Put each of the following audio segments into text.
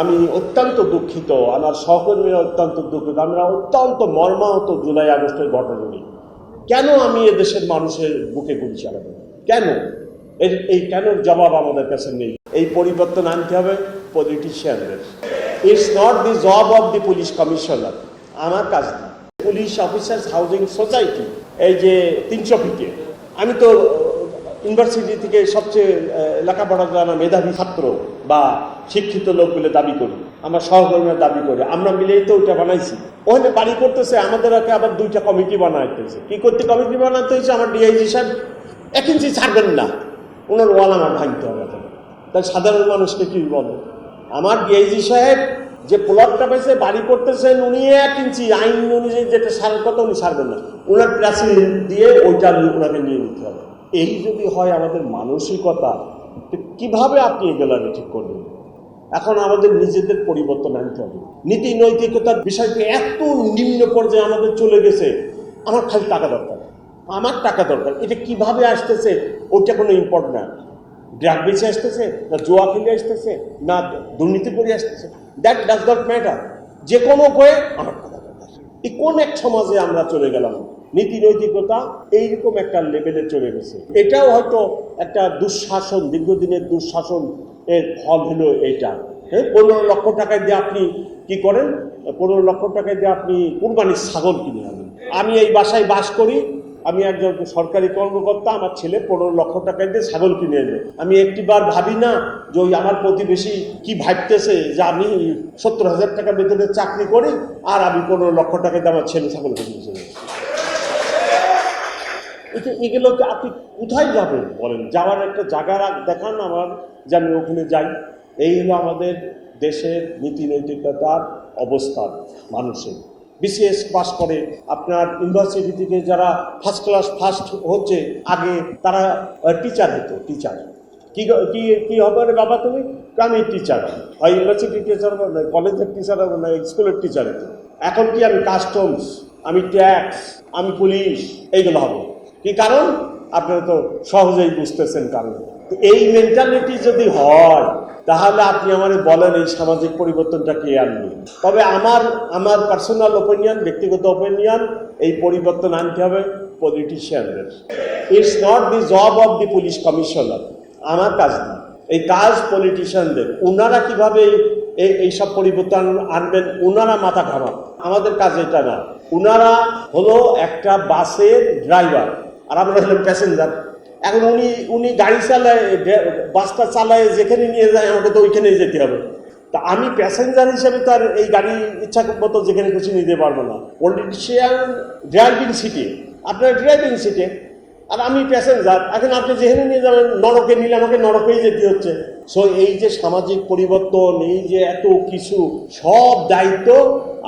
আমি অত্যন্ত দুঃখিত, আমার সহকর্মীরা অত্যন্ত দুঃখিত, আমরা অত্যন্ত মর্মাহত জুলাই আগস্টের ঘটনা নিয়ে কেন আমি এদেশের মানুষের বুকে গুলি চালাবো? কেন? এই কেন জবাব আমাদের কাছে নেই। এই পরিবর্তন আনতে হবে পলিটিশিয়ানদের it's not the job of the police commissioner আমার কাজ পুলিশ অফিসার্স হাউজিং সোসাইটি এই যে তিনশো ফিটে। আমি তো ইউনিভার্সিটি থেকে সবচেয়ে লেখাপড়া জানা মেধাবী ছাত্র বা শিক্ষিত লোক বলে দাবি করি। আমার সহকর্মীরা দাবি করে। আমরা মিলেই তো ওইটা বানাইছি। ওখানে বাড়ি করতেছে আমাদের আবার দুইটা কমিটি বানাইতেছে। কি করতে কমিটি বানাতে হয়েছে? আমার ডিআইজি সাহেব, এক ইঞ্চি ছাড়বেন না। ওনার ওয়াল আমার ভাঙতে হবে। তাই সাধারণ মানুষকে কি বলব আমার ডিআইজি সাহেব যে প্লটটা পেয়েছে, বাড়ি করতেছেন, উনি এক ইঞ্চি। আইন অনুযায়ী যেটা সারার কথা, উনি সারবেন না। ওনার প্রেসিডেন্ট দিয়ে ওইটা ওনাকে নিয়ে নিতে হবে। এই যদি হয় আমাদের মানসিকতা কীভাবে আপনি এগুলো ঠিক করবেন এখন আমাদের নিজেদের পরিবর্তন আনতে হবে। নীতি নৈতিকতার বিষয়টি এত নিম্ন পর্যায়ে আমাদের চলে গেছে, আমার খালি টাকা দরকার। আমার টাকা দরকার। এটা কীভাবে আসতেছে ওটা কোনো ইম্পর্ট না। ড্রাগ বেঁচে আসতেছে, না জোয়া খেলে আসতেছে, না দুর্নীতি করে আসতেছে। দ্যাট ডাজ নট ম্যাটার যে কোনো উপায়ে আমার টাকা দরকার। এই কোন এক সমাজে আমরা চলে গেলাম? নীতি নৈতিকতা এইরকম একটা লেভেলে চলে গেছে। এটাও হয়তো একটা দুঃশাসন, দীর্ঘদিনের দুঃশাসন এর ফল হলো এইটা। হ্যাঁ পনেরো লক্ষ টাকা দিয়ে আপনি কি করেন? পনেরো লক্ষ টাকা দিয়ে আপনি কুরবানির ছাগল কিনে আনেন। আমি এই বাসায় বাস করি, আমি একজন সরকারি কর্মকর্তা, আমার ছেলে পনেরো লক্ষ টাকা দিয়ে ছাগল কিনে এনে আমি একটিবার ভাবি না যে ওই আমার প্রতিবেশী কি ভাবতেছে যে আমি সত্তর হাজার টাকা বেতনের চাকরি করি, আর আমি পনেরো লক্ষ টাকা দিয়ে আমার ছেলে ছাগল কিনেছে এটা এগুলোকে আপনি কোথায় যাবেন বলেন? যাওয়ার একটা জায়গা দেখান আমার, যে আমি ওখানে যাই। এই হলো আমাদের দেশের নীতি নৈতিকতার অবস্থান মানুষের। বিসিএস পাস করে আপনার ইউনিভার্সিটি থেকে যারা ফার্স্ট ক্লাস ফার্স্ট হচ্ছে, আগে তারা টিচার হতো টিচার কি কি কি হবে রে বাবা তুমি? আমি টিচার হয় ইউনিভার্সিটি টিচার হবে না কলেজের টিচার হবে না স্কুলের টিচার হতো। এখন কি আমি কাস্টমস আমি ট্যাক্স আমি পুলিশ এইগুলো হব। কি কারণ? আপনারা তো সহজেই বুঝতেছেন কারণ। এই মেন্টালিটি যদি হয়, তাহলে আপনি আমারে বলেন এই সামাজিক পরিবর্তনটা কে আনবে। তবে আমার আমার পার্সোনাল ওপিনিয়ন ব্যক্তিগত ওপিনিয়ন এই পরিবর্তন আনতে হবে পলিটিশিয়ানদের it's not the job of the police commissioner আমার কাজ না। এই কাজ পলিটিশিয়ানদের ওনারা কীভাবে এই এইসব পরিবর্তন আনবেন ওনারা মাথা ঘামান। আমাদের কাজ এটা না। ওনারা হলো একটা বাসের ড্রাইভার আর আমরা হলাম প্যাসেঞ্জার এখন উনি উনি গাড়ি চালায় বাসটা চালায়, যেখানে নিয়ে যায়, আমাকে তো ওইখানেই যেতে হবে। তা আমি প্যাসেঞ্জার হিসেবে তো আর এই গাড়ি ইচ্ছা মতো যেখানে খুশি নিতে পারব না। পলিটিশিয়ান ড্রাইভিং সিটে আপনার ড্রাইভিং সিটে আর আমি প্যাসেঞ্জার এখন আপনি যেখানে নিয়ে যাবেন, নরকে নিলে আমাকে নরকেই যেতে হচ্ছে। সো এই যে সামাজিক পরিবর্তন, এই যে এত কিছু, সব দায়িত্ব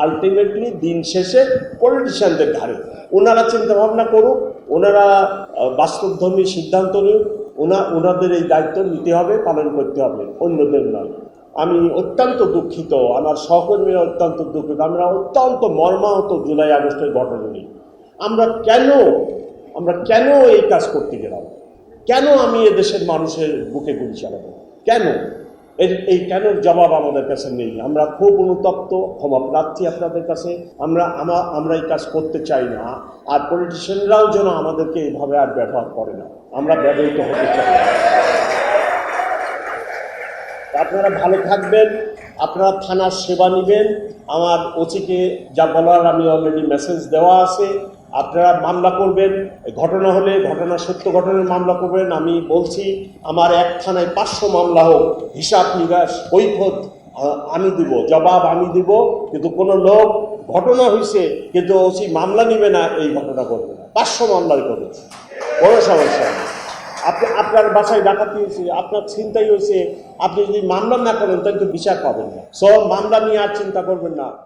আলটিমেটলি দিন শেষে পলিটিশিয়ানদের ধারে ওনারা চিন্তা ভাবনা করুক ওনারা বাস্তবধর্মী সিদ্ধান্ত নিন, ওনা, ওনাদের এই দায়িত্ব নিতে হবে, পালন করতে হবে, অন্যদের নয়। আমি অত্যন্ত দুঃখিত, আমার সহকর্মীরা অত্যন্ত দুঃখিত, আমরা অত্যন্ত মর্মাহত জুলাই আগস্টের ঘটনা আমরা কেন আমরা কেন এই কাজ করতে গেলাম? কেন আমি এদেশের মানুষের বুকে গুলি চালাবো? কেন? এর এই কেন জবাব আমাদের কাছে নেই? আমরা খুব অনুতপ্ত, ক্ষমা প্রার্থী আপনাদের কাছে। আমরা, আমা, আমরা এই কাজ করতে চাই না। আর পলিটিশিয়ানরাও যেন আমাদেরকে এইভাবে আর ব্যবহার করে না। আমরা ব্যবহৃত হতে চাই না। আপনারা ভালো থাকবেন। আপনারা থানার সেবা নেবেন। আমার ওসিকে যা বলার আমি অলরেডি মেসেজ দেওয়া আছে। আপনারা মামলা করবেন ঘটনা হলে ঘটনা সত্য ঘটনার মামলা করবেন আমি বলছি আমার এক থানায় পাঁচশো মামলা হোক হিসাব নিকাশ আহ, আমি দিব জবাব আমি দিব কিন্তু কোনো লোক ঘটনা হয়েছে কিন্তু ওসি মামলা নিবে না এই ঘটনা করবে না। পাঁচশো মামলাই করবে কোনো সমস্যা নেই। আপনি আপনার বাসায় ডাকাতি হয়েছে আপনার চিন্তাই হয়েছে আপনি যদি মামলা না করেন তাহলে তো বিচার পাবেন না। সব মামলা নিয়ে আর চিন্তা করবেন না।